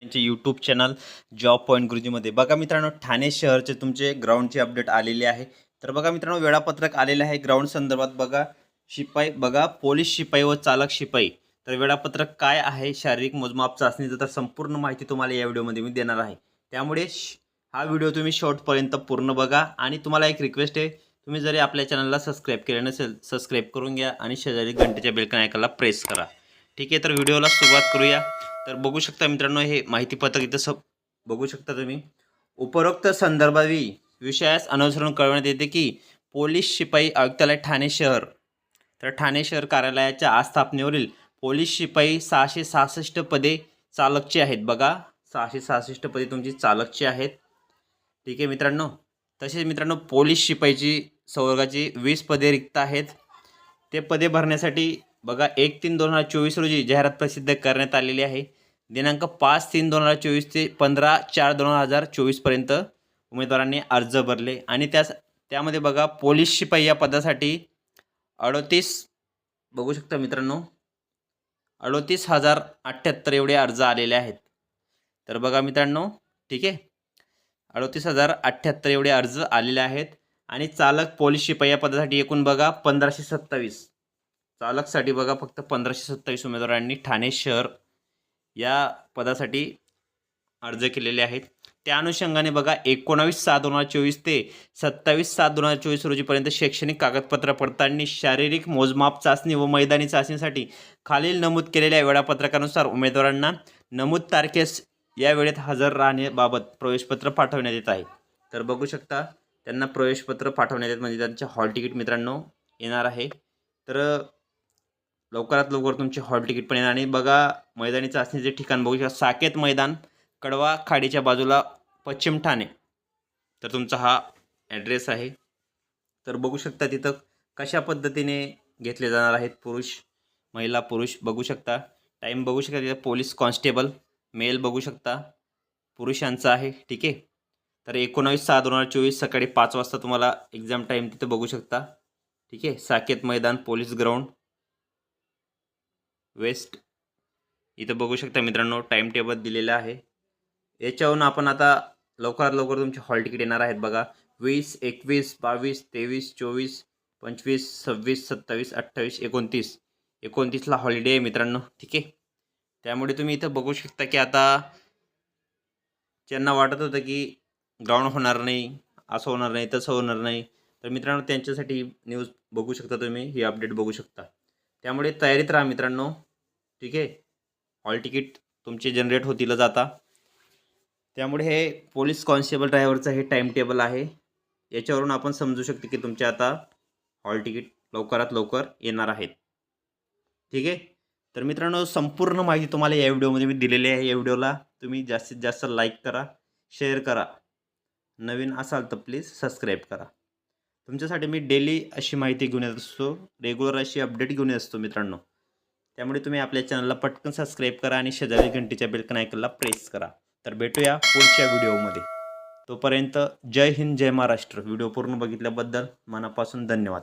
त्यांचे YouTube channel job point गुरुजीमध्ये बघा मित्रांनो ठाणे शहरचे तुमचे ग्राउंडची अपडेट आलेली आहे. तर बघा मित्रांनो वेळापत्रक आलेले आहे. ग्राउंड संदर्भात बघा शिपाई बघा पोलीस शिपाई व चालक शिपाई. तर वेळापत्रक काय आहे? शारीरिक मोजमाप चाचणीचं तर संपूर्ण माहिती तुम्हाला या व्हिडिओमध्ये मी देणार आहे. त्यामुळे श- हा व्हिडिओ तुम्ही शॉर्टपर्यंत पूर्ण बघा. आणि तुम्हाला एक रिक्वेस्ट आहे तुम्ही जरी आपल्या चॅनलला सबस्क्राईब केलं नसेल सबस्क्राईब करून घ्या आणि शेजारी घंटेच्या बेलकन ऐकायला प्रेस करा. ठीक आहे तर व्हिडिओला सुरुवात करूया. तर बघू शकता मित्रांनो हे माहितीपत्रक इथं सब बघू शकता तुम्ही. उपरोक्त संदर्भावी विषयास अनुसरून कळवण्यात येते की पोलीस शिपाई आयुक्तालय ठाणे शहर तर ठाणे शहर कार्यालयाच्या आस्थापनेवरील पोलीस शिपाई सहाशे सहासष्ट पदे चालकची आहेत. बघा सहाशे सहासष्ट पदे तुमची चालकची आहेत. ठीक आहे मित्रांनो. तसेच मित्रांनो पोलीस शिपाईची संवर्गाची वीस पदे रिक्त आहेत. ते पदे भरण्यासाठी बघा एक तीन दोन हजार चोवीस रोजी जाहिरात प्रसिद्ध करण्यात आलेली आहे. दिनांक पाच तीन दोन हजार चोवीस ते पंधरा चार दोन हजार चोवीसपर्यंत उमेदवारांनी अर्ज भरले. आणि त्यास त्यामध्ये बघा पोलीस शिपाई या पदासाठी अडोतीस बघू शकता मित्रांनो अडोतीस हजार अठ्ठ्याहत्तर एवढे अर्ज आलेले आहेत. तर बघा मित्रांनो ठीक आहे? अडोतीस हजार अठ्ठ्याहत्तर एवढे अर्ज आलेले आहेत. आणि चालक पोलीस शिपाई या पदासाठी एकूण बघा पंधराशे सत्तावीस. चालकसाठी बघा फक्त पंधराशे सत्तावीस उमेदवारांनी ठाणे शहर या पदासाठी अर्ज केलेले आहेत. त्या अनुषंगाने बघा एकोणावीस सात दोन हजार चोवीस ते सत्तावीस सात दोन हजार चोवीस रोजीपर्यंत शैक्षणिक कागदपत्र पडताळणी शारीरिक मोजमाप चाचणी व मैदानी चाचणीसाठी खालील नमूद केलेल्या वेळापत्रकानुसार उमेदवारांना नमूद तारखेस या वेळेत हजर राहण्याबाबत प्रवेशपत्र पाठवण्यात येत आहे. तर बघू शकता त्यांना प्रवेशपत्र पाठवण्यात येत म्हणजे त्यांचे हॉल तिकीट मित्रांनो येणार आहे. तर लवकरात लवकर तुमचे हॉल तिकीट पण येणार आणि बघा मैदानी चाचणीचे ठिकाण बघू शकता साकेत मैदान कडवा खाडीच्या बाजूला पश्चिम ठाणे. तर तुमचा हा ॲड्रेस आहे. तर बघू शकता तिथं कशा पद्धतीने घेतले जाणार आहेत पुरुष महिला पुरुष बघू शकता. टाईम बघू शकता तिथं पोलीस कॉन्स्टेबल मेल बघू शकता. पुरुषांचा आहे ठीक आहे? तर एकोणावीस सहा दोन हजार चोवीस सकाळी पाच वाजता तुम्हाला एक्झाम टाईम तिथं बघू शकता. ठीक आहे? साकेत मैदान पोलीस ग्राउंड वेस्ट. इथं बघू शकता मित्रांनो टाईम टेबल दिलेलं आहे. याच्यावरून आपण आता लवकरात लवकर तुमचे हॉल तिकीट येणार आहेत बघा. वीस एकवीस बावीस तेवीस चोवीस पंचवीस सव्वीस सत्तावीस अठ्ठावीस एकोणतीस. एकोणतीसला हॉलिडे आहे मित्रांनो ठीक आहे? त्यामुळे तुम्ही इथं बघू शकता की आता ज्यांना वाटत होतं की ग्राउंड होणार नाही असं होणार नाही तसं होणार नाही तर मित्रांनो त्यांच्यासाठी न्यूज बघू शकता तुम्ही ही अपडेट बघू शकता. त्यामुळे तयारीत राहा मित्रांनो. ठीक आहे? हॉल तिकीट तुमचे जनरेट होतीलच आता. त्यामुळे हे पोलीस कॉन्स्टेबल ड्रायव्हरचं हे टाईम टेबल आहे. याच्यावरून आपण समजू शकतो की तुमचे आता हॉल तिकीट लवकरात लवकर येणार आहेत. ठीक आहे? तर मित्रांनो संपूर्ण माहिती तुम्हाला या व्हिडिओमध्ये मी दिलेली आहे. या व्हिडिओला तुम्ही जास्तीत जास्त लाईक करा शेअर करा. नवीन असाल तर प्लीज सबस्क्राईब करा. तुमच्यासाठी मी डेली अशी माहिती घेऊन येत असतो. रेग्युलर अशी अपडेट घेऊन येत असतो मित्रांनो. त्यामुळे तुम्ही आपल्या चॅनलला पटकन सबस्क्राईब करा आणि शेजारी घंटीच्या बेलकन ऐकायला प्रेस करा. तर भेटूया पुढच्या व्हिडिओमध्ये तोपर्यंत जय हिंद जय महाराष्ट्र. व्हिडिओ पूर्ण बघितल्याबद्दल मनापासून धन्यवाद.